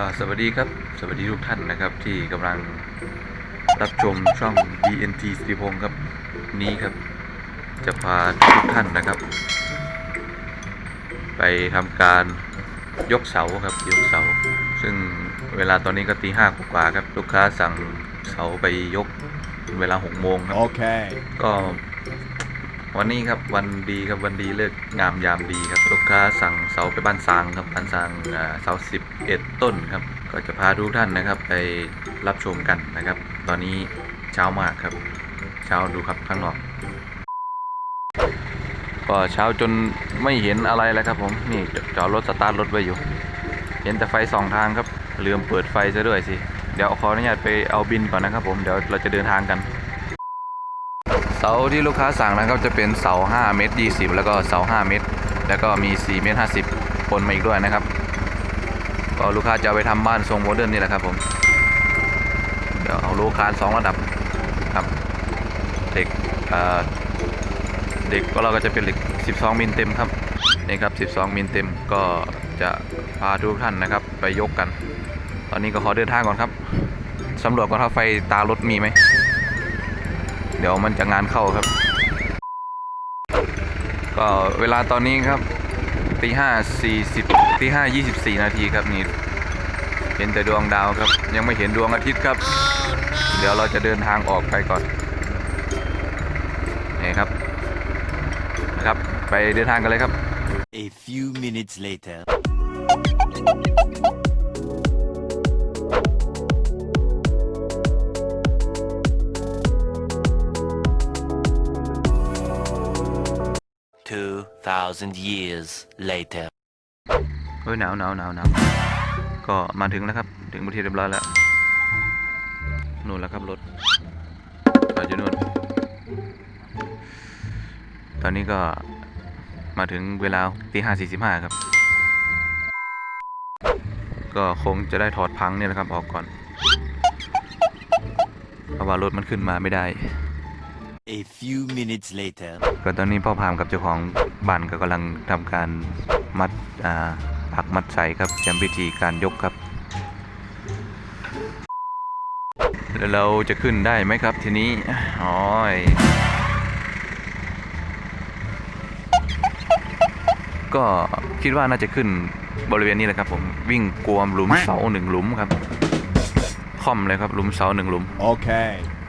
ก็สวัสดีครับ สวัสดีทุกท่านนะครับที่กำลังรับชมช่อง BNT สิริพงศ์ครับนี้ครับ จะพาทุกท่านนะครับ ไปทำการยกเสาครับยกเสา ซึ่งเวลาตอนนี้ก็ตีห้ากว่าๆครับ ลูกค้าสั่งเสาไปยกเวลาหกโมงครับ Okay. ก็ วันนี้ครับวันดีครับวันดีเลิกงามยามดีครับลูกค้าสั่งเสาไปบ้านซางครับบ้านซางเสาสิบเอ็ดต้นครับ ก็จะพาทุกท่านนะครับไปรับชมกันนะครับ ตอนนี้เช้ามากครับ เช้าดูครับข้างนอก ก็เช้าจนไม่เห็นอะไรแล้วครับผมนี่จอดรถสตาร์ทรถไว้อยู่ เห็นแต่ไฟสองทางครับลืมเปิดไฟซะด้วยสิเดี๋ยวขออนุญาตไปเอาบินก่อนนะครับผมเดี๋ยวเราจะเดินทางกัน เสาที่ลูกค้าสั่งนะครับจะเป็นเสา5เมตร20 แล้วก็เสา5เมตร แล้วก็มี4เมตร50ปนมาอีกด้วยนะครับ ก็ลูกค้าจะไปทำบ้านทรงโมเดิร์นนี่แหละครับผมเดี๋ยวเอาโลคาน2ระดับครับเหล็กเอ่อเหล็กก็เราก็จะเป็นเหล็ก 12มิลเต็มครับนี่ครับ 12มิลเต็มก็จะพาทุกท่านนะครับไปยกกัน ตอนนี้ก็ขอเดินทางก่อนครับสำรวจก่อนว่าไฟตารถมีไหม เดี๋ยวมันจะงานเข้าครับ ก็เวลาตอนนี้ครับตีห้าสี่สิบตีห้ายี่สิบสี่นาทีครับนี่เห็นแต่ดวงดาวครับ ยังไม่เห็นดวงอาทิตย์ครับ เดี๋ยวเราจะเดินทางออกไปก่อนนี่ครับนะครับไปเดินทางกันเลยครับ A few minutes later. 2,000 years later. เฮ้ยหนาวหนาวหนาวหนาวก็มาถึงแล้วครับ ถึงประเทศเรียบร้อยแล้วนู่นแล้วครับรถเราจะนู่น ตอนนี้ก็มาถึงเวลาตีห้าสี่สิบห้าครับ ก็คงจะได้ถอดพังเนี่ยแหละครับออกก่อน เพราะว่ารถมันขึ้นมาไม่ได้ A few minutes later. ก็ตอนนี้พ่อพามกับเจ้าของบ้านก็กำลังทำการมัดอ่าผักมัดใส่ครับจำพิธีการยกครับ แล้วเราจะขึ้นได้ไหมครับทีนี้อ๋อยก็คิดว่าน่าจะขึ้นบริเวณนี้แหละครับผมวิ่งกวมหลุมเสาหนึ่งหลุมครับ ค่อมเลยครับหลุมเสาหนึ่งหลุม Okay. A few minutes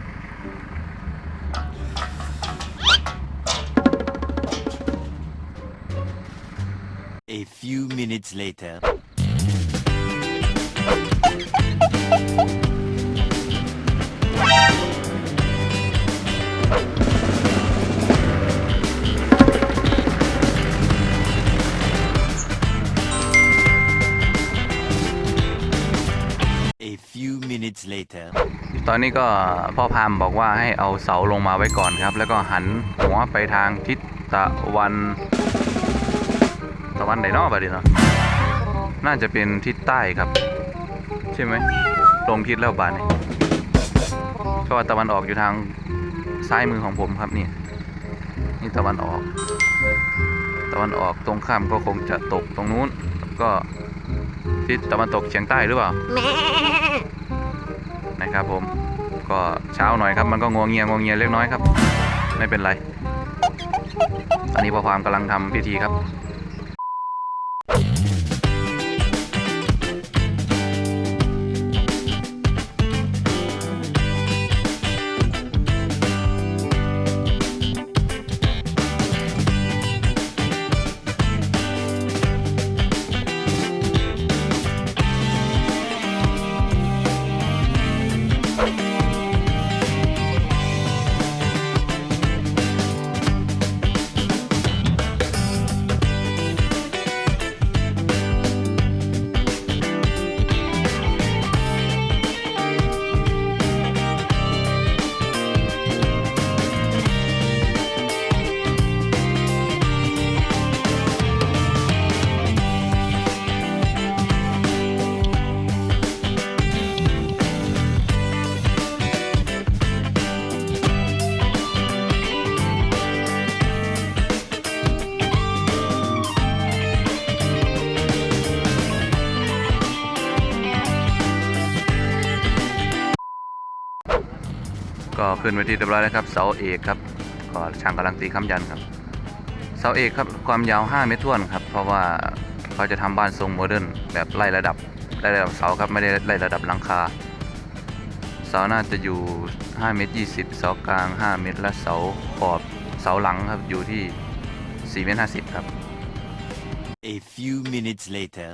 few minutes later. ตอนนี้ก็พ่อพามบอกว่าให้เอาเสาลงมาไว้ก่อนครับ แล้วก็หันหัวไปทางทิศตะวัน ตะวันไหนนอกบดนีเนาะน่าจะเป็นทิศใต้ครับ ใช่ไหมตรงทิศแล้วบานนี่ก็ว่าตะวันออกอยู่ทางซ้ายมือของผมครับนี่นี่ตะวันออก ตะวันออกตรงข้ามก็คงจะตกตรงนู้น ก็ทิศตะวันตกเฉียงใต้หรือเปล่านะครับผมก็เช้าหน่อยครับมันก็งวงเงียงวงเงียเล็กน้อยครับ ไม่เป็นไร อันนี้พอความกำลังทำพิธีครับ ก็ขึ้นไปที่เรียบร้อยแล้วครับ เสาเอกครับก็ช่างกำลังตีค้ำยันครับ เสาเอกครับความยาว 5 เมตรท่วนครับ เพราะว่าเขาจะทำบ้านทรงโมเดิร์นแบบไล่ระดับไล่ระดับเสาครับไม่ได้ไล่ระดับหลังคา เสาน่าจะอยู่ 5 เมตร 20 เสากลาง 5 เมตร และเสาขอบเสาหลังครับอยู่ที่4เมตร50 ครับ A few minutes later.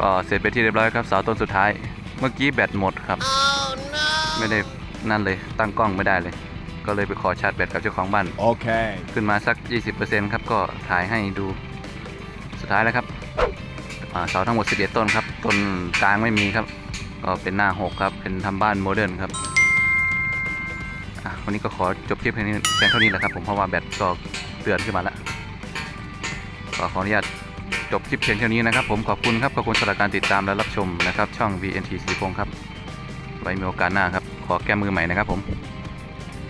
ก็เสร็จไปที่เรียบร้อยครับเสาต้นสุดท้าย เมื่อกี้แบตหมดครับไม่ได้นั่นเลยตั้งกล้องไม่ได้เลย ก็เลยไปขอชาร์จแบตกับเจ้าของบ้าน Okay. ขึ้นมาสัก 20%ครับก็ถ่ายให้ดูสุดท้ายแล้วครับอ่าเสาทั้งหมด 11 ต้นครับต้นกลางไม่มีครับ ก็เป็นหน้า 6 ครับ เป็นทำบ้านโมเดิร์นครับอะวันนี้ก็ขอจบคลิปเพียงนี้เพียงเท่านี้แหละครับผมเพราะว่าแบตก็เตือนขึ้นมาแล้วก็ขออนุญาต จบคลิปเพียงเท่านี้นะครับ ผมขอบคุณครับขอบคุณสำหรับการติดตามและรับชมนะครับ ช่อง VNT สีพงครับ ไว้มีโอกาสหน้าครับ ขอแก้มือใหม่นะครับผม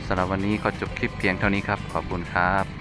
สำหรับวันนี้ขอจบคลิปเพียงเท่านี้ครับ ขอบคุณครับ